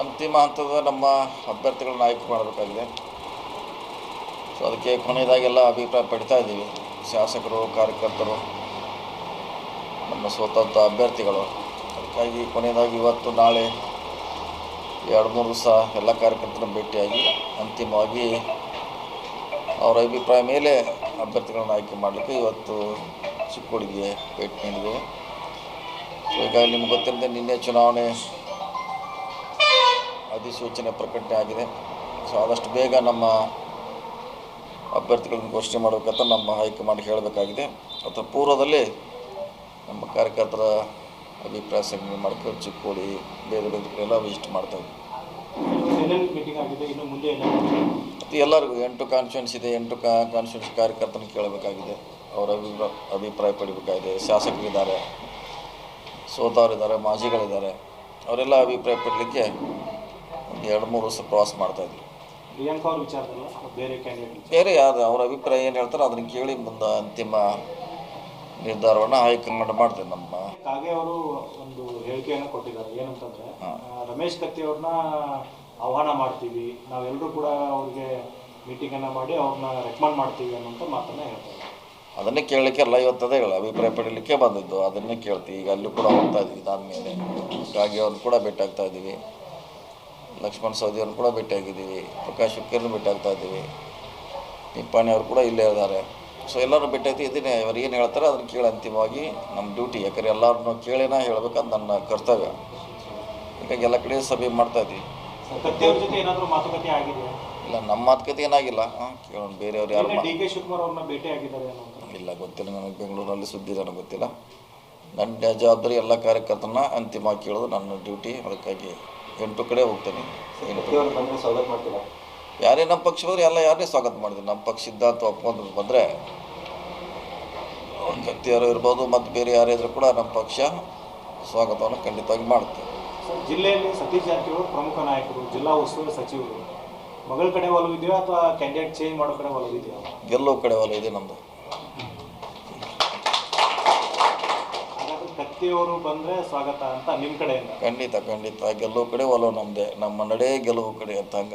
ಅಂತಿಮ ಹಂತದ ನಮ್ಮ ಅಭ್ಯರ್ಥಿಗಳನ್ನ ಆಯ್ಕೆ ಮಾಡಬೇಕಾಗಿದೆ. ಸೊ ಅದಕ್ಕೆ ಕೊನೆಯದಾಗೆಲ್ಲ ಅಭಿಪ್ರಾಯ ಪಡಿತಾ ಇದ್ದೀವಿ. ಶಾಸಕರು, ಕಾರ್ಯಕರ್ತರು, ನಮ್ಮ ಸ್ವತಂತ್ರ ಅಭ್ಯರ್ಥಿಗಳು. ಅದಕ್ಕಾಗಿ ಕೊನೆಯದಾಗಿ ಇವತ್ತು, ನಾಳೆ ಎರಡು ಮೂರು ದಿವಸ ಎಲ್ಲ ಕಾರ್ಯಕರ್ತರನ್ನು ಭೇಟಿಯಾಗಿ ಅಂತಿಮವಾಗಿ ಅವರ ಅಭಿಪ್ರಾಯ ಮೇಲೆ ಅಭ್ಯರ್ಥಿಗಳನ್ನು ಆಯ್ಕೆ ಮಾಡಲಿಕ್ಕೆ ಇವತ್ತು ಚಿಕ್ಕೋಡಿಗೆ ಭೇಟಿ ನೀಡಿದ್ದೇವೆ. ಹೀಗಾಗಿ ನಿಮ್ಗೆ ಗೊತ್ತಿಲ್ಲದೆ ನಿನ್ನೆ ಚುನಾವಣೆ ಅಧಿಸೂಚನೆ ಪ್ರಕಟಣೆ ಆಗಿದೆ. ಸೊ ಆದಷ್ಟು ಬೇಗ ನಮ್ಮ ಅಭ್ಯರ್ಥಿಗಳನ್ನು ಘೋಷಣೆ ಮಾಡಬೇಕಂತ ನಮ್ಮ ಹೈಕಮಾಂಡ್ ಹೇಳಬೇಕಾಗಿದೆ. ಅಥವಾ ಪೂರ್ವದಲ್ಲಿ ನಮ್ಮ ಕಾರ್ಯಕರ್ತರ ಅಭಿಪ್ರಾಯ ಸಂಗ್ರಹ ಮಾಡ್ಕೊಂಡು ಚಿಕ್ಕೋಡಿ ಬೇರೆ ಬೇರೆ ಎಲ್ಲ ವಿಸಿಟ್ ಮಾಡ್ತಾ ಇದ್ವಿ. ಏನೇನು ಮೀಟಿಂಗ್ ಆಗಿದೆ ಇನ್ನು ಮುಂದೆ ಏನೇನು ಮತ್ತು ಎಲ್ಲರಿಗೂ ಎಂಟು ಕಾನ್ಸ್ಟಿಟ್ಯೂನ್ಸ್ ಇದೆ ಎಂಟು ಕಾ ಕಾನ್ಸ್ಟಿಟ್ಯೂನ್ಸ್ ಕಾರ್ಯಕರ್ತನ ಕೇಳಬೇಕಾಗಿದೆ. ಅವರ ಅಭಿಪ್ರಾಯ ಅಭಿಪ್ರಾಯ ಪಡಿಬೇಕಾಗಿದೆ ಶಾಸಕರಿದ್ದಾರೆ. ಸೋತವರಿದ್ದಾರೆ ಮಾಜಿಗಳಿದ್ದಾರೆ. ಅವರೆಲ್ಲ ಅಭಿಪ್ರಾಯ ಪಡಲಿಕ್ಕೆ ಒಂದು ಎರಡು ಮೂರು ವರ್ಷ ಪ್ರವಾಸ ಅಥವಾ ಬೇರೆ ಯಾರು ಅವ್ರ ಅಭಿಪ್ರಾಯ ಏನು ಹೇಳ್ತಾರೆ ಅದನ್ನು ಕೇಳಿ ಮುಂದೆ ಅಂತಿಮ ನಿರ್ಧಾರವನ್ನು ಹೈಕಮಾಂಡ್ ಮಾಡ್ತೇವೆ ನಮ್ಮ ಹಾಗೆ ಅವರು ಒಂದು ಹೇಳಿಕೆಯನ್ನು ಕೊಟ್ಟಿದ್ದಾರೆ. ಏನಂತಂದ್ರೆ ರಮೇಶ್ ಕತ್ತಿ ಅವ್ರನ್ನ ಆಹ್ವಾನ ಮಾಡ್ತೀವಿ. ನಾವೆಲ್ಲರೂ ಕೂಡ ಅವ್ರಿಗೆ ಮೀಟಿಂಗನ್ನು ಮಾಡಿ ಅವ್ರನ್ನ ರೆಕಮೆಂಡ್ ಮಾಡ್ತೀವಿ ಅನ್ನೋಂಥ ಮಾತನ್ನ ಹೇಳ್ತಾರೆ ಅದನ್ನೇ ಕೇಳಲಿಕ್ಕೆ ಎಲ್ಲ ಇವತ್ತದೇ ಹೇಳ ಅಭಿಪ್ರಾಯ ಪಡೀಲಿಕ್ಕೆ ಬಂದಿದ್ದು. ಅದನ್ನೇ ಕೇಳ್ತೀವಿ ಈಗ ಅಲ್ಲೂ ಕೂಡ ಹೋಗ್ತಾ ಇದ್ವಿ ಇದಾದಮೇಲೆ ಮೇಲೆ ಅವ್ರನ್ನ ಕೂಡ ಭೇಟಿಯಾಗ್ತಾ ಇದ್ದೀವಿ. ಲಕ್ಷ್ಮಣ್ ಸೌದಿಯವ್ರನ್ನ ಕೂಡ ಭೇಟಿಯಾಗಿದ್ದೀವಿ. ಪ್ರಕಾಶ್ ಹುಕ್ಕೇರ್ನು ಭೇಟಿ ಆಗ್ತಾ ಇದ್ದೀವಿ. ನಿಪ್ಪಾಣಿ ಅವರು ಕೂಡ ಇಲ್ಲೇ ಇದ್ದಾರೆ. ಸೊ ಎಲ್ಲರೂ ಭೇಟಿಯಾಗಿ ಇದನ್ನೇ ಅವ್ರು ಏನು ಹೇಳ್ತಾರೆ ಅದನ್ನು ಕೇಳಿ ಅಂತಿಮವಾಗಿ ನಮ್ಮ ಡ್ಯೂಟಿ ಯಾಕಂದರೆ ಎಲ್ಲರನ್ನೂ ಕೇಳಿನ ಹೇಳ್ಬೇಕಂತ ನನ್ನ ಕರ್ತವ್ಯ. ಹೀಗಾಗಿ ಎಲ್ಲ ಕಡೆ ಸಭೆ ಮಾಡ್ತಾ ಆಗಿದೆಯಾ? ಇಲ್ಲ ನಮ್ಮ ಮಾತುಕತೆ ಏನಾಗಿಲ್ಲ. ಹಾಂ ಕೇಳೋಣ. ಬೇರೆಯವ್ರು ಯಾರು ಭೇಟಿ ಆಗಿದ್ದಾರೆ ಇಲ್ಲ ಗೊತ್ತಿಲ್ಲ. ನನಗೆ ಬೆಂಗಳೂರಲ್ಲಿ ಸುದ್ದಿ ನನಗೆ ಗೊತ್ತಿಲ್ಲ. ನನ್ನ ಜವಾಬ್ದಾರಿ ಎಲ್ಲ ಕಾರ್ಯಕರ್ತನ ಅಂತಿಮ ಕೇಳೋದು ನನ್ನ ಡ್ಯೂಟಿ ಅದಕ್ಕಾಗಿ ಎಂಟು ಕಡೆ ಹೋಗ್ತೇನೆ. ಯಾರೇ ನಮ್ಮ ಪಕ್ಷ ಹೋದ್ರೆ ಎಲ್ಲ ಯಾರನ್ನೇ ಸ್ವಾಗತ ಮಾಡಿದ್ರು. ನಮ್ಮ ಪಕ್ಷ ಇದ್ದ ಅಥವಾ ಒಪ್ಪಂದ ಬಂದರೆ ಕತ್ತಿಯರು ಇರ್ಬೋದು ಮತ್ತು ಬೇರೆ ಯಾರೇ ಇದ್ರೂ ಕೂಡ ನಮ್ಮ ಪಕ್ಷ ಸ್ವಾಗತವನ್ನು ಖಂಡಿತವಾಗಿ ಮಾಡುತ್ತೆ. ಜಿಲ್ಲೆಯಲ್ಲಿ ಸತೀಶ್ ಜಾರಕಿಹೊಳಿ ಪ್ರಮುಖ ನಾಯಕರು ಜಿಲ್ಲಾ ಉಸ್ತುವಾರಿ ಸಚಿವರು. ಮಗಳ ಕಡೆ ಒಲವಿದೆಯಾ ಅಥವಾ ಕ್ಯಾಂಡಿಡೇಟ್ ಚೇಂಜ್ ಮಾಡೋ ಕಡೆ ಒಲವಿದೆಯಾ ಗೆಲ್ಲೋ ಕಡೆ ಒಲವಿದೆ ಇದೆ ನಮ್ಮದು ಹಾಗಾದ್ರೆ ಬಂದ್ರೆ ಸ್ವಾಗತ ಅಂತ ನಿಮ್ಮ ಕಡೆಯಿಂದ? ಖಂಡಿತ ಖಂಡಿತ. ಗೆಲ್ಲುವ ಕಡೆ ಒಲವು ನಮ್ಮದೇ ನಮ್ಮ ನಡೆ ಗೆಲುವು ಕಡೆ ಅಂತ